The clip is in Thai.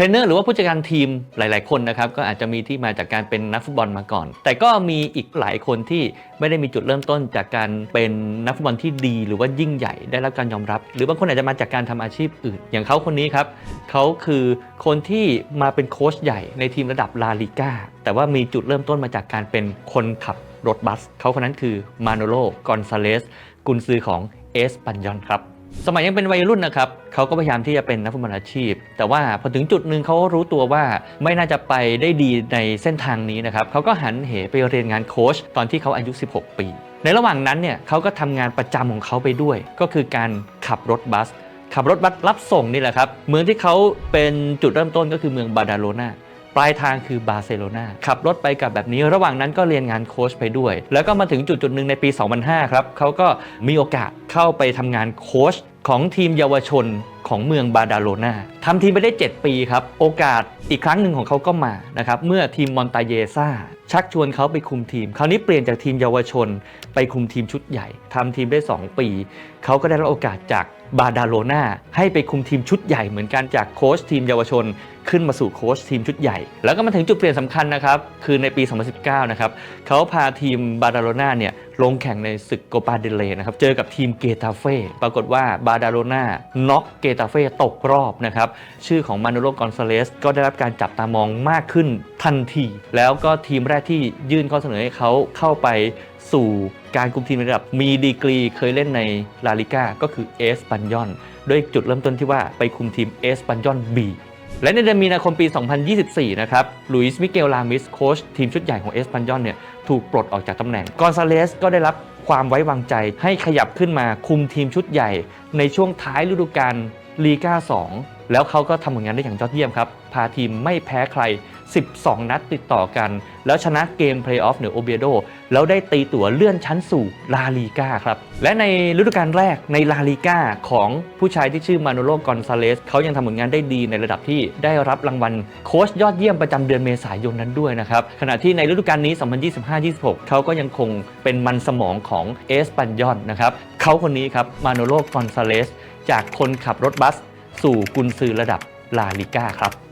ทรนเนอร์หรือว่าผู้จัดการทีมหลาย ๆ คนนะครับก็อาจจะมีที่มาจากการเป็นนักฟุตบอลมาก่อน แต่ก็มีอีกหลายคนที่ไม่ได้มีจุดเริ่มต้นจากการเป็นนักฟุตบอลที่ดี หรือว่ายิ่งใหญ่ได้รับการยอมรับ หรือบางคนอาจจะมาจากการทำอาชีพอื่น อย่างเขาคนนี้ครับเขาคือคนที่มาเป็นโค้ชใหญ่ในทีมระดับลาลิก้าแต่ว่ามีจุดเริ่มต้นมาจากการเป็นคนขับรถบัสเขาคนนั้นคือมาโนโลกอนซาเลสกุนซือของเอสปันยอนครับ สมัยยังเป็นวัยรุ่นนะครับเขาก็พยายามที่จะเป็นนักฟุตบอลอาชีพ แต่ว่าพอถึงจุดหนึ่งเขารู้ตัวว่าไม่น่าจะไปได้ดีในเส้นทางนี้นะครับเขาก็หันเหไปเรียนงานโค้ชตอนที่เขาอายุ 16 ปี ในระหว่างนั้นเนี่ยเขาก็ทำงานประจำของเขาไปด้วย ก็คือการขับรถบัส ขับรถบัสรับส่งนี่แหละครับเมืองที่เขาเป็นจุดเริ่มต้นก็คือเมืองบาดาโลนา ปลายทางคือบาร์เซโลนาขับรถไปกับแบบนี้ ระหว่างนั้นก็เรียนงานโค้ชไปด้วย แล้วก็มาถึงจุดจุดหนึ่งในปี 2005 ครับเขาก็มีโอกาสเข้าไปทำงานโค้ชของทีมเยาวชนของเมืองบาดาโลนาทำทีมไปได้ 7 ปีครับ โอกาสอีกครั้งหนึ่งของเขาก็มานะครับเมื่อทีมมอนตาเยซ่าชักชวนเขาไปคุมทีม คราวนี้เปลี่ยนจากทีมเยาวชน ไปคุมทีมชุดใหญ่ทำทีมได้ 2 ปีเขาก็ได้รับโอกาสจากบาดาโลนาให้ไปคุมทีมชุดใหญ่เหมือนกันจากโค้ชทีมเยาวชน ขึ้นมาสู่โค้ชทีมชุดใหญ่ แล้วก็มาถึงจุดเปลี่ยนสำคัญนะครับ คือในปี 2019 นะครับเขาพาทีมบาดาโลนาเนี่ยลงแข่งในศึกโกปาเดเลนะครับ เจอกับทีมเกตาเฟ่ปรากฏว่าบาดาโลนาน็อกเกตาเฟ่ตกรอบนะครับ ชื่อของมานูโลกอนซาเลสก็ได้รับการจับตามองมากขึ้นทันที แล้วก็ทีมแรกที่ยื่นข้อเสนอให้เขาเข้าไปสู่การคุมทีมระดับมีดีกรีเคยเล่นในลาลิก้าก็คือเอสปันยอนด้วยจุดเริ่มต้นที่ว่าไปคุมทีมเอสปันยอนบีและในเดือนมีนาคมปี 2024 นะครับ ลุยส์ มิเกล ลามิส โค้ชทีมชุดใหญ่ของเอสปันยอนเนี่ย ถูกปลดออกจากตำแหน่ง กอนซาเลสก็ได้รับความไว้วางใจให้ขยับขึ้นมาคุมทีมชุดใหญ่ ในช่วงท้ายฤดูกาลลีกา2 แล้วเขาก็ทำผลงานได้อย่างยอดเยี่ยมครับ พาทีมไม่แพ้ใคร 12 นัดติดต่อกัน แล้วชนะเกมเพลย์ออฟเหนือโอเบียโด แล้วได้ตีตั๋วเลื่อนชั้นสู่ลาลีกาครับ และในฤดูกาลแรกในลาลีกาของผู้ชายที่ชื่อมาโนโลกอนซาเลสเขายังทำผลงานได้ดีในระดับที่ได้รับรางวัลโค้ชยอดเยี่ยมประจำเดือนเมษายนนั้นด้วยนะครับ ขณะที่ในฤดูกาลนี้ 2025-26 เขาก็ยังคงเป็นมันสมองของเอสปันยอนนะครับเขาคนนี้ครับมาโนโลกอนซาเลสจากคนขับรถบัส สู่กุนซือระดับลาลิก้าครับ